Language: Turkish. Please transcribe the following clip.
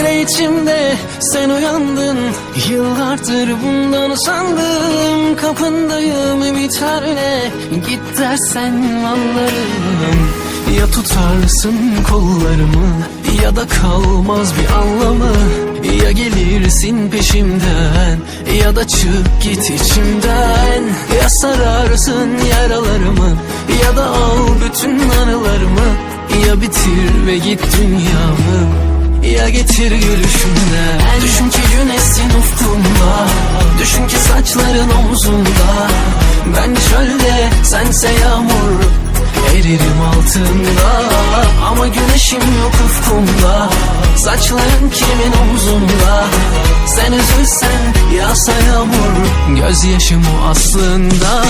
Yine içimde sen uyandın Yıllardır bundan sandım Kapındayım ümitlerle Git dersen anlarım. Ya tutarsın kollarımı Ya da kalmaz bir anlamı. Ya gelirsin peşimden Ya da çık git içimden. Ya sararsın yaralarımı Ya da al bütün anılarımı. Ya bitir ve git dünyamı ya getir gülüşünden Düşün ki güneşsin ufkumda Düşün ki saçların omzumda Ben çölde sense yağmur Eririm altında. Ama güneşim yok ufkumda. Saçların kimin omzunda? Sen üzülsen yağsa yağmur. Gözyaşım o aslında